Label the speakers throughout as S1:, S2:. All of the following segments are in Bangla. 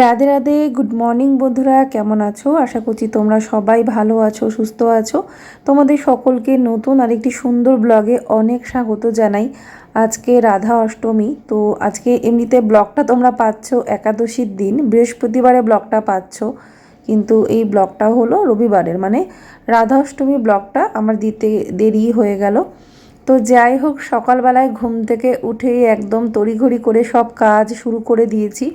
S1: রাধে রাধে গুড মর্নিং বন্ধুরা, কেমন আছো? আশা করছি তোমরা সবাই ভালো আছো, সুস্থ আছো। তোমাদের সকলকে নতুন আরেকটি সুন্দর ব্লগে অনেক স্বাগত জানাই। আজকে রাধা অষ্টমী, তো আজকে এমনিতে ব্লগটা তোমরা পাচ্ছ একাদশীর দিন, বৃহস্পতিবারে ব্লগটা পাচ্ছ। কিন্তু এই ব্লগটা হলো রবিবারের মানে রাধা অষ্টমী ব্লগটা আমার দিতে দেরি হয়ে গেল। তো যাই হোক, সকালবেলায় ঘুম থেকে উঠেই একদম তড়িঘড়ি করে সব কাজ শুরু করে দিয়েছি।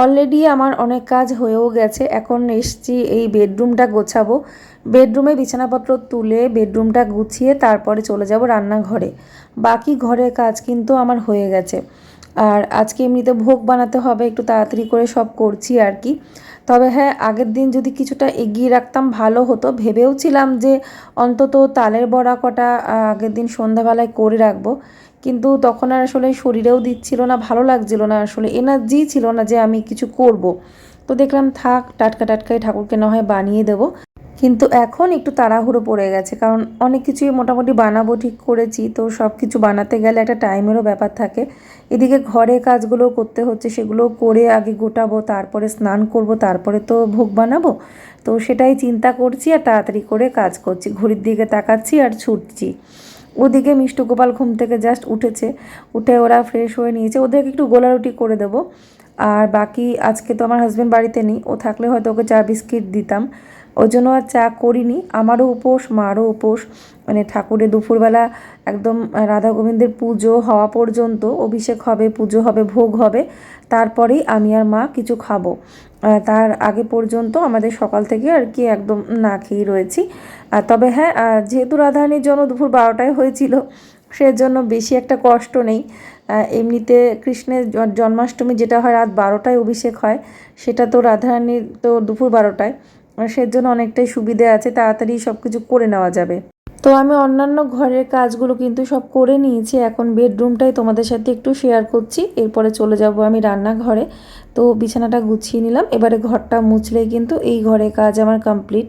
S1: অলরেডি আমার অনেক কাজ হয়েও গেছে। এখন এসছি এই বেডরুমটা গোছাবো। বেডরুমে বিছানাপত্র তুলে বেডরুমটা গুছিয়ে তারপরে চলে যাব রান্নাঘরে। বাকি ঘরের কাজ কিন্তু আমার হয়ে গেছে। আর আজকে এমনিতে ভোগ বানাতে হবে, একটু তাড়াতাড়ি করে সব করছি আর কি। তবে হ্যাঁ আগের দিন যদি কিছুটা এগিয়ে রাখতাম ভালো হতো। ভেবেও ছিলাম যে অন্তত তালের বড়া কটা আগের দিন সন্ধ্যাবেলায় করে রাখব। কিন্তু তখন আর আসলে শরীরেও দিচ্ছিল না, ভালো লাগছিল না, আসলে এনার্জি ছিল না যে আমি কিছু করব। তো দেখলাম, থাক, টাটকা টাটকাই ঠাকুরকে না হয় বানিয়ে দেবো। কিন্তু এখন একটু তাড়াহুড়ো পড়ে গেছে, কারণ অনেক কিছুই মোটামুটি বানাবো, ঠিক করেছি। তো সব কিছু বানাতে গেলে একটা টাইমেরও ব্যাপার থাকে। এদিকে ঘরে কাজগুলো করতে হচ্ছে সেগুলো করে আগে গোটাবো, তারপরে স্নান করব, তারপরে তো ভোগ বানাবো। তো সেটাই চিন্তা করছি আর তাড়াতাড়ি করে কাজ করছি, ঘড়ির দিকে তাকাচ্ছি আর ছুটছি। ওদিকে মিষ্টি গোপাল ঘুম থেকে জাস্ট উঠেছে, উঠে ওরা ফ্রেশ হয়ে নিয়েছে। ওদেরকে একটু গোলা রুটি করে দেবো। আর বাকি আজকে তো আমার হাজব্যান্ড বাড়িতে নেই, ও থাকলে হয়তো ওকে চা বিস্কিট দিতাম। ওই জন্য আর চা করিনি, আমারও উপোস, মারও উপোস। মানে ঠাকুরের দুপুরবেলা একদম রাধা গোবিন্দের পুজো হওয়া পর্যন্ত অভিষেক হবে, পুজো হবে, ভোগ হবে, তারপরেই আমি আর মা কিছু খাব। তার আগে পর্যন্ত আমাদের সকাল থেকে আর কি একদম না খেয়েই রয়েছি। তবে হ্যাঁ যেহেতু রাধারানীর জন্য দুপুর বারোটায় হয়েছিল, সেজন্য বেশি একটা কষ্ট নেই। এমনিতে কৃষ্ণের জন্মাষ্টমী যেটা হয় রাত বারোটায় অভিষেক হয়, সেটা তো রাধারানীর তো দুপুর বারোটায়। সেজন্য অনেকটাই সুবিধে আছে, তাড়াতাড়ি সব কিছু করে নেওয়া যাবে। তো আমি অন্যান্য ঘরের কাজগুলো কিন্তু সব করে নিয়েছি, এখন বেডরুমটাই তোমাদের সাথে একটু শেয়ার করছি, এরপরে চলে যাব আমি রান্নাঘরে। তো বিছানাটা গুছিয়ে নিলাম, এবারে ঘরটা মুছলেই কিন্তু এই ঘরের কাজ আমার কমপ্লিট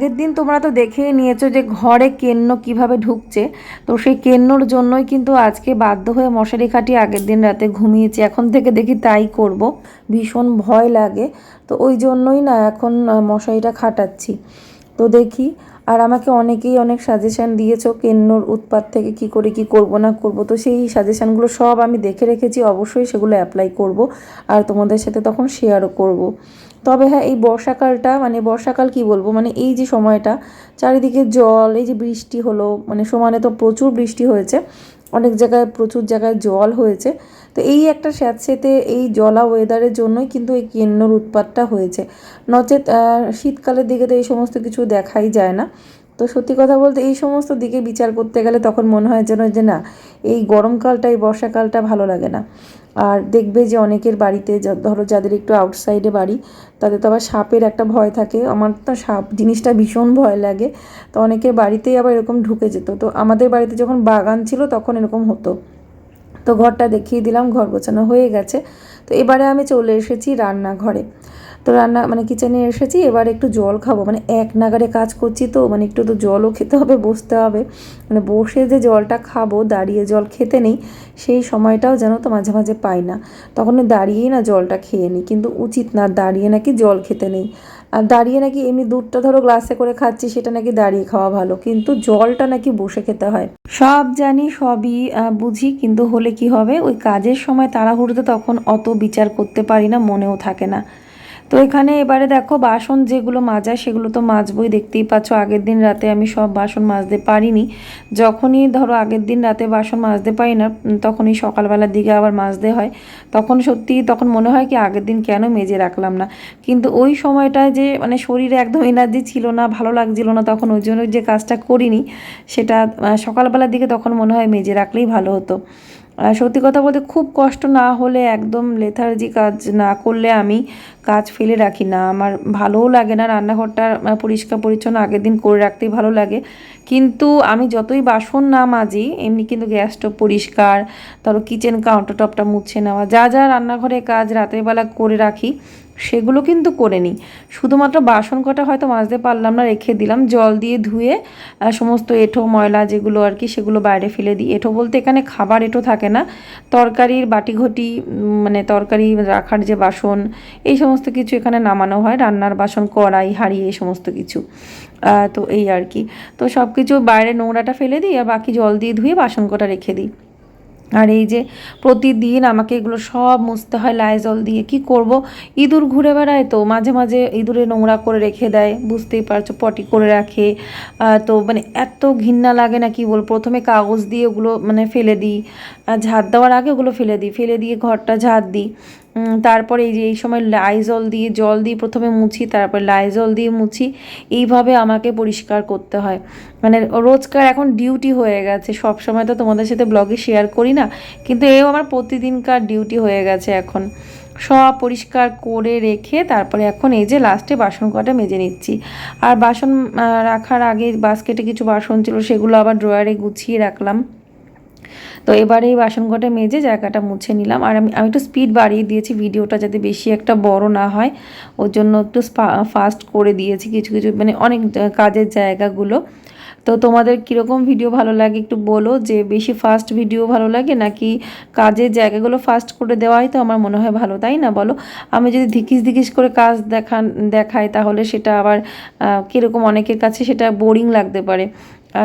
S1: আগের দিন তোমরা তো দেখেই নিয়েছো যে ঘরে কেন্ন কীভাবে ঢুকছে। তো সেই কেন্নর জন্যই কিন্তু আজকে বাধ্য হয়ে মশারি খাটিয়ে আগের দিন রাতে ঘুমিয়েছি। এখন থেকে দেখি তাই করব। ভীষণ ভয় লাগে। তো ওই জন্যই না এখন মশারিটা খাটাচ্ছি। তো দেখি, আর আমাকে অনেকেই অনেক সাজেশান দিয়েছ কেন্নর উৎপাত থেকে কি করে কি করব না করব। তো সেই সাজেশানগুলো সব আমি দেখে রেখেছি। অবশ্যই সেগুলো অ্যাপ্লাই করব। আর তোমাদের সাথে তখন শেয়ারও করব। তবে হ্যাঁ এই বর্ষাকালটা মানে বর্ষাকাল কি বলব মানে এই যে সময়টা, চারিদিকে জল, এই যে বৃষ্টি হলো মানে সমানে তো প্রচুর বৃষ্টি হয়েছে, অনেক জায়গায় প্রচুর জায়গায় জল হয়েছে, তো এই একটা স্যাঁতস্যাঁতে এই জলা ওয়েদারের জন্যই কিন্তু এই কেন্নর উৎপাতটা হয়েছে। নচেত শীতকালের দিকে তো এই সমস্ত কিছু দেখাই যায় না। তো সত্যি কথা বলতে এই সমস্ত দিকে বিচার করতে গেলে তখন মনে হয় যেন যে না, এই গরমকালটা এই বর্ষাকালটা ভালো লাগে না। আর দেখবে যে অনেকের বাড়িতে ধরো যাদের একটু আউটসাইডে বাড়ি, তাদের তো আবার সাপের একটা ভয় থাকে। আমার তো সাপ, জিনিসটা ভীষণ ভয় লাগে। তো অনেকের বাড়িতেই আবার এরকম ঢুকে যেত। তো আমাদের বাড়িতে যখন বাগান ছিল তখন এরকম হতো। তো ঘরটা দেখিয়ে দিলাম, ঘর গোছানো হয়ে গেছে। তো এবারে আমি চলে এসেছি রান্নাঘরে। তো রান্না মানে কিচেনে এসেছি, এবার একটু জল খাব। মানে এক নাগারে কাজ করছি তো মানে একটু তো জলও খেতে হবে, বসতে হবে। মানে বসে যে জলটা খাব, দাঁড়িয়ে জল খেতে নেই, সেই সময়টাও যেন তো মাঝে মাঝে পাই না। তখন দাঁড়িয়েই না জলটা খেয়ে নিই, কিন্তু উচিত না দাঁড়িয়ে নাকি জল খেতে নেই। আর দাঁড়িয়ে নাকি এমনি দুধটা ধরো গ্লাসে করে খাচ্ছি, সেটা নাকি দাঁড়িয়ে খাওয়া ভালো, কিন্তু জলটা নাকি বসে খেতে হয়। সব জানি, সবই বুঝি, কিন্তু হলে কি হবে? ওই কাজের সময় তাড়াহুড়োতে তখন অত বিচার করতে পারি না, মনেও থাকে না। তো এখানে এবারে দেখো বাসন যেগুলো মাজা, সেগুলো তো মাজবই। দেখতেই পাচ্ছ আগের দিন রাতে আমি সব বাসন মাজতে পারিনি। যখনই ধরো আগের দিন রাতে বাসন মাজতে পারি না তখনই সকালবেলার দিকে আবার মাজতে হয়। তখন সত্যি, তখন মনে হয় কি আগের দিন কেন মেজে রাখলাম না। কিন্তু ওই সময়টায় যে মানে শরীরে একদম এনার্জি ছিল না, ভালো লাগছিল না, তখন ওই জন্য যে কাজটা করিনি, সেটা সকালবেলার দিকে তখন মনে হয় মেজে রাখলেই ভালো হতো। সত্যি কথা বলতে খুব কষ্ট না হলে একদম লেথার্জি কাজ না করলে আমি কাজ ফেলে রাখি না। আমার ভালোও লাগে না, রান্নাঘরটা পরিষ্কার পরিচ্ছন্ন আগের দিন করে রাখতেই ভালো লাগে। কিন্তু আমি যতই বাসন না মাজি, এমনি কিন্তু গ্যাস স্টোভ পরিষ্কার তারপর কিচেন কাউন্টার টপটা মুছে নেওয়া, যা যা রান্নাঘরে কাজ রাতের বেলা করে রাখি সেগুলো কিন্তু করে নিই। শুধুমাত্র বাসন কটা হয়তো মাজতে পারলাম না, রেখে দিলাম। জল দিয়ে ধুয়ে সমস্ত এঁঠো, ময়লা যেগুলো আর কি, সেগুলো বাইরে ফেলে দিই। এঁঠো বলতে এখানে খাবার এঁঠো থাকে না। তরকারির বাটি ঘটি মানে তরকারি রাখার যে বাসন, এই সমস্ত কিছু এখানে নামানো হয়। রান্নার বাসন, কড়াই, হাঁড়ি, এই সমস্ত কিছু। তো এই আর কি। তো সব কিছু বাইরে নোংরাটা ফেলে দিই আর বাকি জল দিয়ে ধুয়ে বাসন কটা রেখে দিই। আর এই যে প্রতিদিন আমাকে এগুলো সব মুছতে হয় লাইজল দিয়ে, কি করব? ইঁদুর ঘুরে বেড়ায় তো, মাঝে মাঝে ইঁদুরে নোংরা করে রেখে দেয়, বুঝতেই পারছ, পটি করে রাখে। তো মানে এত ঘিন্না লাগে না কি বল প্রথমে কাগজ দিয়ে ওগুলো মানে ফেলে দিই ঝাঁট দেওয়ার আগে ওগুলো ফেলে দিই, ফেলে দিয়ে ঘরটা ঝাড় দিই। তারপরে এই যে এই সময় লাইজল দিয়ে জল দিয়ে প্রথমে মুছি, তারপর লাইজল দিয়ে মুছি, এইভাবে আমাকে পরিষ্কার করতে হয়। মানে রোজকার এখন ডিউটি হয়ে গেছে সব সময় তো তোমাদের সাথে ব্লগে শেয়ার করি না, কিন্তু এও আমার প্রতিদিনকার ডিউটি হয়ে গেছে এখন। সব পরিষ্কার করে রেখে তারপরে এখন এই যে লাস্টে বাসন কটা মেজে নিচ্ছি। আর বাসন রাখার আগে বাস্কেটে কিছু বাসন ছিল, সেগুলো আবার ড্রয়ারে গুছিয়ে রাখলাম। তো এবারে এই বাসন কটা মেজে জায়গাটা মুছে নিলাম। আর আমি আমি একটু স্পিড বাড়িয়ে দিয়েছি ভিডিওটা যাতে বেশি একটা বড় না হয়। ওর জন্য একটু ফাস্ট করে দিয়েছি কিছু কিছু মানে অনেক কাজের জায়গাগুলো। তো তোমাদের কীরকম ভিডিও ভালো লাগে একটু বলো? যে বেশি ফাস্ট ভিডিও ভালো লাগে নাকি কাজের জায়গাগুলো ফাস্ট করে দেওয়াই তো আমার মনে হয় ভালো, তাই না বলো? আমি যদি ধিকিস ধিকিস করে কাজ দেখান, দেখাই তাহলে সেটা আবার কীরকম অনেকের কাছে সেটা বোরিং লাগতে পারে।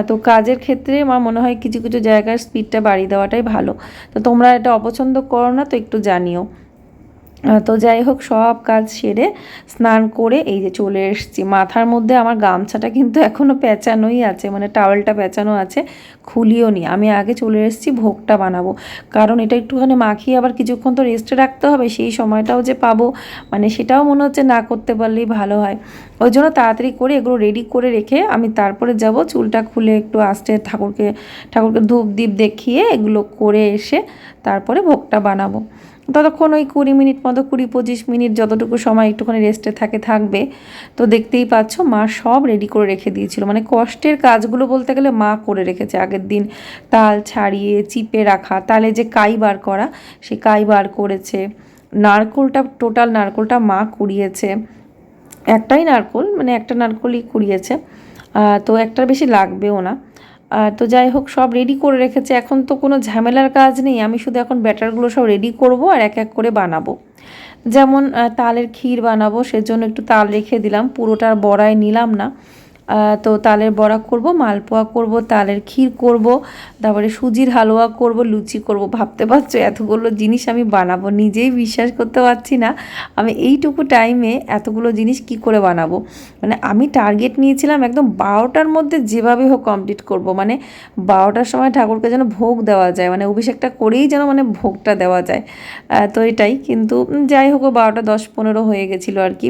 S1: তো কাজের ক্ষেত্রে আমার মনে হয় কিছু কিছু জায়গার স্পিডটা বাড়িয়ে দেওয়াটাই ভালো। তো তোমরা এটা অপছন্দ করো না, তো একটু জানিও। তো যাই হোক, সব কাজ সেরে স্নান করে এই যে চলে এসেছি। মাথার মধ্যে আমার গামছাটা কিন্তু এখনও পেঁচানোই আছে মানে টাওয়েলটা পেঁচানো আছে, খুলিও নি। আমি আগে চলে এসেছি, ভোগটা বানাবো। কারণ এটা একটুখানি মাখিয়ে আবার কিছুক্ষণ তো রেস্টে রাখতে হবে, সেই সময়টাও যে পাবো মানে সেটাও মনে হচ্ছে না করতে পারলেই ভালো হয়। ওই জন্য তাড়াতাড়ি করে এগুলো রেডি করে রেখে আমি তারপরে যাব, চুলটা খুলে একটু আস্তে ঠাকুরকে ঠাকুরকে ধূপ দ্বীপ দেখিয়ে এগুলো করে এসে তারপরে ভোগটা বানাবো। ততক্ষণ ওই কুড়ি মিনিট মতো, কুড়ি পঁচিশ মিনিট যতটুকু সময় একটুখানি রেস্টে থাকে, থাকবে। তো দেখতেই পাচ্ছ, মা সব রেডি করে রেখে দিয়েছিল। মানে কষ্টের কাজগুলো বলতে গেলে মা করে রেখেছে। আগের দিন তাল ছাড়িয়ে, চিপে রাখা, তালে যে কাই বার করা সে কাই বার করেছে। নারকোলটা টোটাল নারকোলটা মা কুড়িয়েছে। একটাই নারকোল মানে একটা নারকোলই কুড়িয়েছে। তো একটার বেশি লাগবেও না। তো যাই হোক, সব রেডি করে রেখেছে। এখন তো কোনো ঝামেলার কাজ নেই। আমি শুধু এখন ব্যাটারগুলো সব রেডি করব আর এক এক করে বানাবো। যেমন তালের ক্ষীর বানাবো, সেজন্য একটু তাল রেখে দিলাম। পুরোটার বড়ায় নিলাম না। তো তালের বড়া করব, মালপোয়া করব, তালের ক্ষীর করব, তারপরে সুজির হালুয়া করব, লুচি করব। ভাবতে পারছ, এতগুলো জিনিস আমি বানাবো, নিজেই বিশ্বাস করতে পারছি না। আমি এইটুকু টাইমে এতগুলো জিনিস কি করে বানাবো? মানে আমি টার্গেট নিয়েছিলাম একদম বারোটার মধ্যে যেভাবে হোক কমপ্লিট করব। মানে বারোটার সময় ঠাকুরকে যেন ভোগ দেওয়া যায় মানে অভিষেকটা করেই যেন মানে ভোগটা দেওয়া যায়। তো এটাই, কিন্তু যাই হোক, বারোটা দশ পনেরো হয়ে গেছিল আর কি।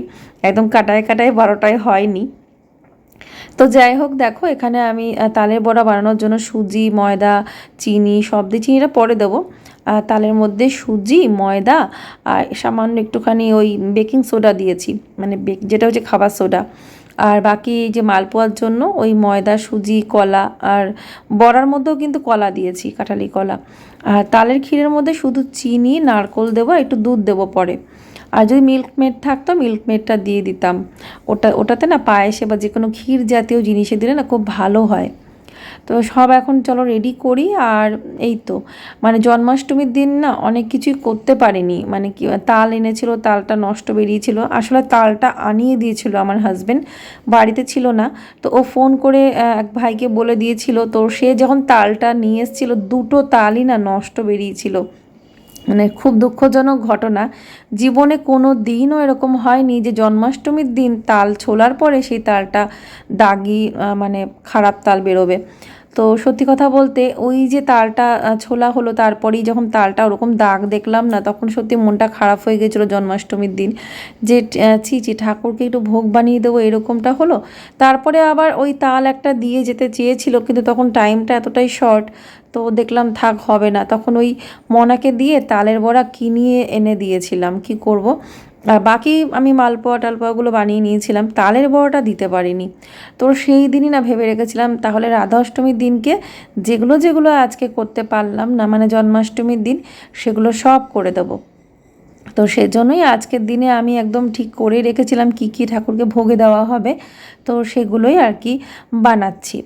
S1: একদম কাটায় কাটায় বারোটায় হয়নি। তো যাই হোক, দেখো, এখানে আমি তালের বড়া বানানোর জন্য সুজি, ময়দা, চিনি, সব দিয়ে চিনিটা পরে দেবো। তালের মধ্যে সুজি, ময়দা আর সামান্য একটুখানি ওই বেকিং সোডা দিয়েছি মানে যেটা হচ্ছে খাবার সোডা। আর বাকি যে মালপোয়ার জন্য ওই ময়দা, সুজি, কলা আর বড়ার মধ্যেও কিন্তু কলা দিয়েছি, কাঁঠালি কলা। আর তালের ক্ষীরের মধ্যে শুধু চিনি, নারকোল দেবো একটু দুধ দেবো পরে। আর যদি মিল্ক মেড থাকতো মিল্ক মেডটা দিয়ে দিতাম। ওটা, ওটাতে না পায়েসে বা যে কোনো ক্ষীর জাতীয় জিনিসে দিলে না খুব ভালো হয়। তো সব এখন চলো রেডি করি আর এই তো। মানে জন্মাষ্টমীর দিন না অনেক কিছুই করতে পারিনি। মানে কি, তাল এনেছিল, তালটা নষ্ট বেরিয়েছিল। আসলে তালটা আনিয়ে দিয়েছিল আমার হাজবেন্ড বাড়িতে ছিল না। তো ও ফোন করে এক ভাইকে বলে দিয়েছিল, তো সে যখন তালটা নিয়ে এসেছিল, দুটো তালই না নষ্ট বেরিয়েছিল। মানে খুব দুঃখজনক ঘটনা। জীবনে কোনো দিনও এরকম হয়নি যে জন্মাষ্টমীর দিন তাল ছোলার পরে সেই তালটা দাগি মানে খারাপ তাল বেরোবে। তো সত্যি কথা বলতে ওই যে তালটা ছোলা হলো তারপরেই যখন তালটা ওরকম দাগ দেখলাম না, তখন সত্যি মনটা খারাপ হয়ে গেছিল জন্মাষ্টমীর দিন। যে ছি ছি, ঠাকুরকে একটু ভোগ বানিয়ে দেবো এরকমটা হলো। তারপরে আবার ওই তাল একটা দিয়ে যেতে চেয়েছিল, কিন্তু তখন টাইমটা এতটাই শর্ট তো দেখলাম, থাক, হবে না। তখন ওই মনাকে দিয়ে তালের বড়া কিনিয়ে এনে দিয়েছিলাম, কি করব? আর বাকি আমি মালপোয়া টালপোয়াগুলো বানিয়ে নিয়েছিলাম, তালের বড়াটা দিতে পারিনি। তো সেই দিনই না ভেবে রেখেছিলাম, তাহলে রাধা অষ্টমীর দিনকে যেগুলো যেগুলো আজকে করতে পারলাম না মানে জন্মাষ্টমীর দিন, সেগুলো সব করে দেবো। তো সেজন্যই আজকের দিনে আমি একদম ঠিক করে রেখেছিলাম, কি কি ঠাকুরকে ভোগে দেওয়া হবে, তো সেগুলোই আর কি বানাচ্ছি।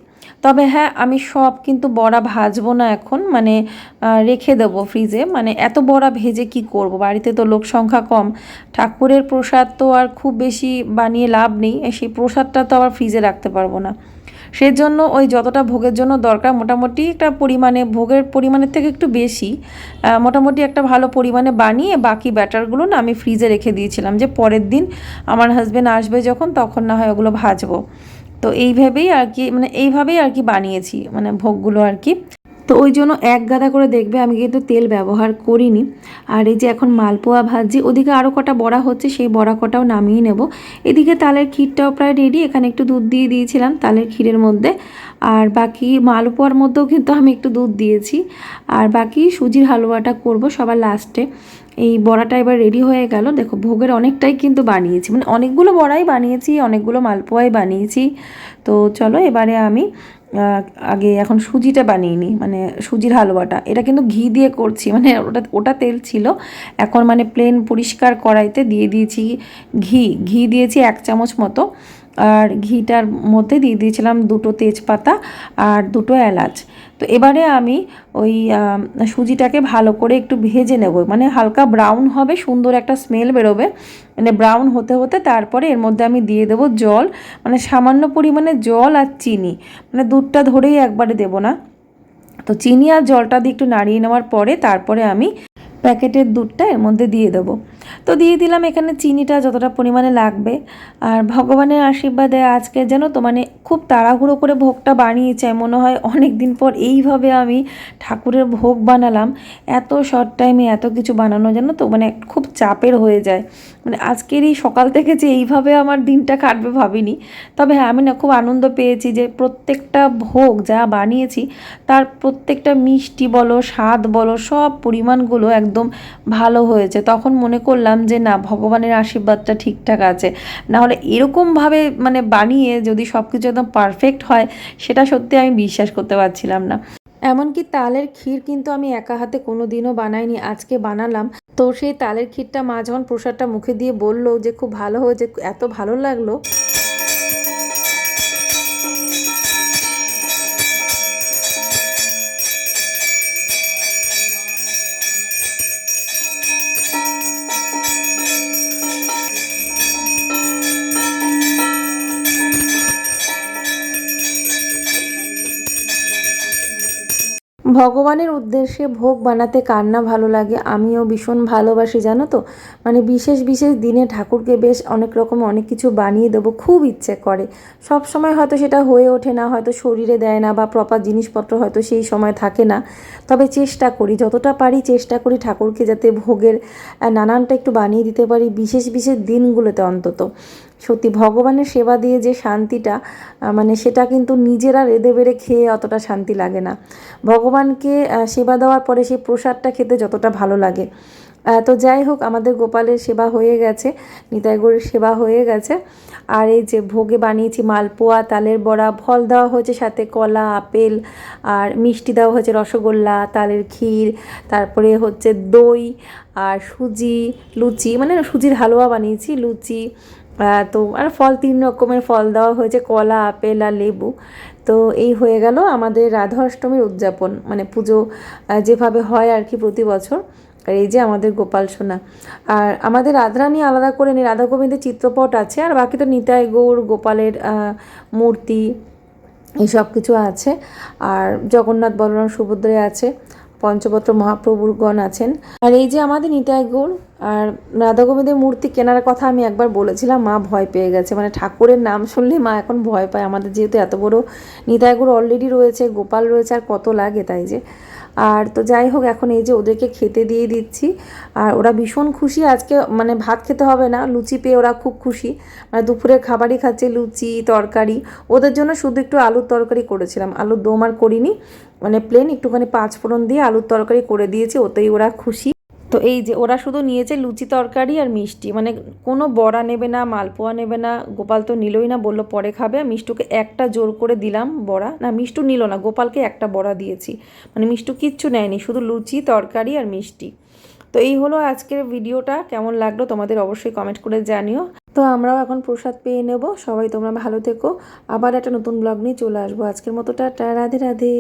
S1: তবে হ্যাঁ আমি সব কিন্তু বড়া ভাজবো না এখন। মানে রেখে দেবো ফ্রিজে মানে এত বড়া ভেজে কি করব? বাড়িতে তো লোক সংখ্যা কম। ঠাকুরের প্রসাদ তো আর খুব বেশি বানিয়ে লাভ নেই। সেই প্রসাদটা তো আবার ফ্রিজে রাখতে পারব না। সেজন্য ওই যতটা ভোগের জন্য দরকার, মোটামুটি একটা পরিমাণে, ভোগের পরিমাণের থেকে একটু বেশি মোটামুটি একটা ভালো পরিমাণে বানিয়ে বাকি ব্যাটারগুলো না আমি ফ্রিজে রেখে দিয়েছিলাম যে পরের দিন আমার হাজব্যান্ড আসবে যখন, তখন না হয় ওগুলো ভাজবো। তো এইভাবেই আর কি মানে এইভাবেই আর কি বানিয়েছি মানে ভোগগুলো আর কি। তো ওই জন্য এক গাদা করে দেখবে, আমি কিন্তু তেল ব্যবহার করিনি। আর এই যে এখন মালপোয়া ভাজি ওদিকে আরও কটা বড়া হচ্ছে, সেই বড়া কটাও নামিয়ে নেব। এদিকে তালের ক্ষীরটাও প্রায় রেডি এখানে একটু দুধ দিয়ে দিয়েছিলাম তালের ক্ষীরের মধ্যে। আর বাকি মালপোয়ার মধ্যেও কিন্তু আমি একটু দুধ দিয়েছি। আর বাকি সুজির হালুয়াটা করব সবার লাস্টে এই বড়াটা এবার রেডি হয়ে গেল। দেখো, ভোগের অনেকটাই কিন্তু বানিয়েছি। মানে অনেকগুলো বড়াই বানিয়েছি, অনেকগুলো মালপোয়াই বানিয়েছি। তো চলো, এবারে আমি আগে এখন সুজিটা বানিয়ে নিই মানে সুজির হালুয়াটা। এটা কিন্তু ঘি দিয়ে করছি মানে ওটা ওটা তেল ছিল। এখন মানে প্লেন পরিষ্কার কড়াইতে দিয়ে দিয়েছি ঘি। ঘি দিয়েছি এক চামচ মতো। আর ঘিটার মধ্যে দিয়ে দিয়েছিলাম দুটো তেজপাতা আর দুটো এলাচ। তো এবারে আমি ওই সুজিটাকে ভালো করে একটু ভেজে নেব। মানে হালকা ব্রাউন হবে, সুন্দর একটা স্মেল বেরোবে। মানে ব্রাউন হতে হতে তারপরে এর মধ্যে আমি দিয়ে দেবো জল। মানে সামান্য পরিমাণে জল আর চিনি। মানে দুধটা ধরেই একবারে দেবো না। তো চিনি আর জলটা দিয়ে একটু নাড়িয়ে নেওয়ার পরে তারপরে আমি প্যাকেটের দুধটা এর মধ্যে দিয়ে দেবো। তো দিয়ে দিলাম এখানে চিনিটা যতটা পরিমাণে লাগবে। আর ভগবানের আশীর্বাদে আজকে যেন তো মানে খুব তাড়াহুড়ো করে ভোগটা বানিয়েছে, মনে হয় অনেক দিন পর এইভাবে আমি ঠাকুরের ভোগ বানালাম। এত শর্ট টাইমে এত কিছু বানানো যেন তো মানে খুব চাপের হয়ে যায়। মানে আজকের এই সকাল থেকে যে এইভাবে আমার দিনটা কাটবে ভাবিনি। তবে হ্যাঁ আমি না খুব আনন্দ পেয়েছি যে প্রত্যেকটা ভোগ যা বানিয়েছি, তার প্রত্যেকটা মিষ্টি বলো, স্বাদ বলো, সব পরিমাণগুলো একদম ভালো হয়েছে। তখন মনে করলাম যে, না, ভগবানের আশীর্বাদটা ঠিকঠাক আছে। নাহলে এরকমভাবে মানে বানিয়ে যদি সব কিছু একদম পারফেক্ট হয়, সেটা সত্যি আমি বিশ্বাস করতে পারছিলাম না। এমনকি তালের ক্ষীর কিন্তু আমি একা হাতে কোনো দিনও বানাইনি, আজকে বানালাম। তো সেই তালের ক্ষীরটা মা যখন প্রসাদটা মুখে দিয়ে বলল যে, খুব ভালো হয়েছে, এত ভালো লাগল। ভগবানের উদ্দেশ্যে ভোগ বানাতে কার না ভালো লাগে? আমিও ভীষণ ভালোবাসি, জানো তো? মানে বিশেষ বিশেষ দিনে ঠাকুরকে বেশ অনেক রকম অনেক কিছু বানিয়ে দেবো, খুব ইচ্ছে করে। সব সময় হয়তো সেটা হয়ে ওঠে না, হয়তো শরীরে দেয় না বা প্রপার জিনিসপত্র হয়তো সেই সময় থাকে না। তবে চেষ্টা করি, যতটা পারি চেষ্টা করি ঠাকুরকে যাতে ভোগের নানানটা একটু বানিয়ে দিতে পারি, বিশেষ বিশেষ দিনগুলোতে অন্তত। সত্যি ভগবানের সেবা দিয়ে যে শান্তিটা মানে সেটা কিন্তু নিজেরা রেঁধে বেড়ে খেয়ে অতটা শান্তি লাগে না। ভগবানকে সেবা দেওয়ার পরে সেই প্রসাদটা খেতে যতটা ভালো লাগে। তো যাই হোক, আমাদের গোপালের সেবা হয়ে গেছে, নিতাইগড়ের সেবা হয়ে গেছে। আর এই যে ভোগে বানিয়েছি মালপোয়া, তালের বড়া, ফল দেওয়া হয়েছে সাথে কলা, আপেল, আর মিষ্টি দেওয়া হয়েছে রসগোল্লা, তালের ক্ষীর, তারপরে হচ্ছে দই, আর সুজি, লুচি মানে সুজির হালুয়া বানিয়েছি, লুচি তো আর ফল তিন রকমের ফল দেওয়া হয়েছে, কলা, আপেল আর লেবু। তো এই হয়ে গেল আমাদের রাধা অষ্টমীর উদযাপন মানে পুজো যেভাবে হয় আর কি প্রতি বছর। আর এই যে আমাদের গোপাল সোনা। আর আমাদের রাধারানী আলাদা করে নেই, রাধা গোবিন্দের চিত্রপট আছে, আর বাকি তো নিতাই গৌর, গোপালের মূর্তি, এই সব কিছু আছে। আর জগন্নাথ বলরাম সুভদ্রে আছে। পঞ্চপত্র মহাপ্রভুগণ আছেন। আর এই যে আমাদের নিতাই গৌর আর রাধা গোবিন্দের মূর্তি কেনার কথা আমি একবার বলেছিলাম, মা ভয় পেয়ে গেছে। মানে ঠাকুরের নাম শুনলে মা এখন ভয় পায়। আমাদের যেহেতু এত বড় নিতাই অলরেডি রয়েছে, গোপাল রয়েছে, আর কত লাগে তাই যে। আর তো যাই হোক, এখন এই যে ওদেরকে খেতে দিয়ে দিচ্ছি। আর ওরা ভীষণ খুশি। আজকে মানে ভাত খেতে হবে না, লুচি পেয়ে ওরা খুব খুশি। মানে দুপুরের খাবারই খাচ্ছে, লুচি, তরকারি। ওদের জন্য শুধু একটু আলুর তরকারি করেছিলাম। আলুর দম আর করিনি। মানে প্লেন একটুখানি পাঁচ ফোড়ন দিয়ে আলুর তরকারি করে দিয়েছি, ওতেই ওরা খুশি। তো এই যে ওরা শুধু নিয়েছে লুচি তরকারি আর মিষ্টি। মানে কোনো বড়া নেবে না, মালপোয়া নেবে না, গোপাল তো নিলই না, বলল পরে খাবে। মিষ্টুকে একটা জোর করে দিলাম বড়া। না, মিষ্টু নিল না, গোপালকে একটা বড়া দিয়েছি। মানে মিষ্টু কিচ্ছু নেয়নি, শুধু লুচি, তরকারি আর মিষ্টি। তো এই হলো আজকের ভিডিওটা। কেমন লাগল তোমাদের অবশ্যই কমেন্ট করে জানিও। তো আমরাও এখন প্রসাদ পেয়ে নেব। সবাই তোমরা ভালো থেকো। আবার একটা নতুন ব্লগ নিয়ে চলে আসব। আজকের মতো টাটা রাধে রাধে।